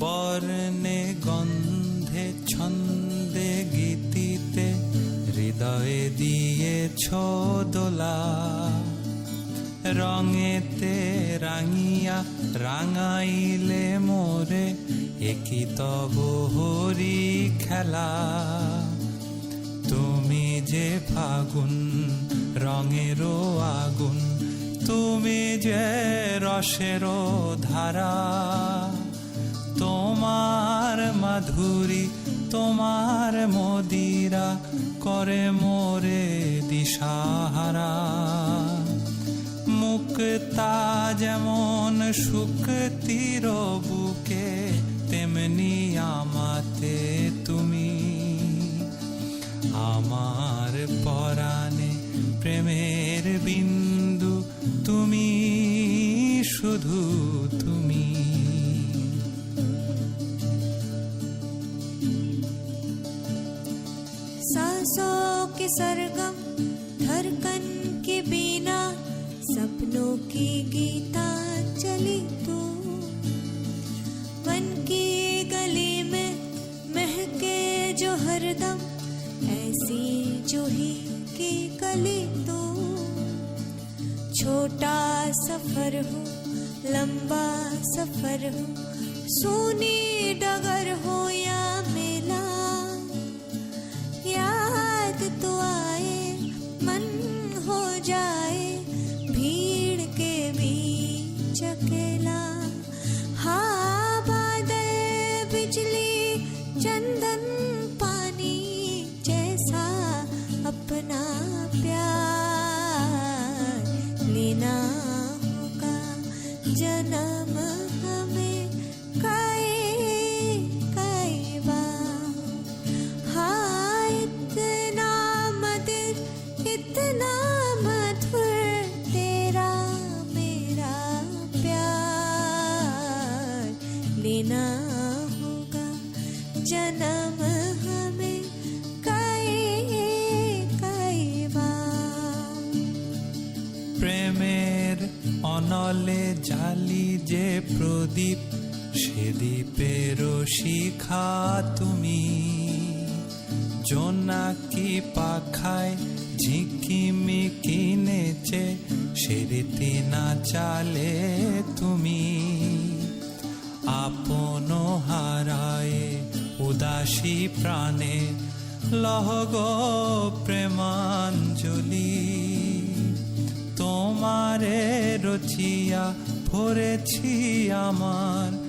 বর্ণে গন্ধে ছন্দে গীতিতে হৃদয়ে দিয়েছ দোলা। রঙেতে রাঙিয়া রাঙাইলে মোরে একই তব হরি খেলা। তুমি যে ফাগুন, রঙেরও আগুন, তুমি যে রসেরও ধারা। তোমার মাধুরী, তোমার মদিরা করে মোরে দিশাহারা। মুক্তা যেমন শুক্তির বুকে, তেমনি আমাতে তুমি। আমার পরাণে প্রেমের বিন্দু তুমি শুধু के सरगम, धड़कन के बिना सपनों की गीता चली तू। मन की गली में महके जो हरदम, ऐसी जो ही की कली तू। छोटा सफ़र हो, लंबा सफ़र हो, सोनी डगर चंदन पानी जैसा अपना प्यार लेना होगा जन्म हमें कई कई बार। हाँ इतना मधुर इतना मधुर जन्म हमें कई कई बार প্রেমের অনলে জালি যে প্রদীপ সে দ্বীপেরও শিখা তুমি জোনাকি পাখায় ঝিকিমিকি নেচে সেরিতি না চালে তুমি আপন হারায় উদাসী প্রাণে লহগ প্রেমাঞ্জলি। তোমারে রচিয়া ভরেছি আমার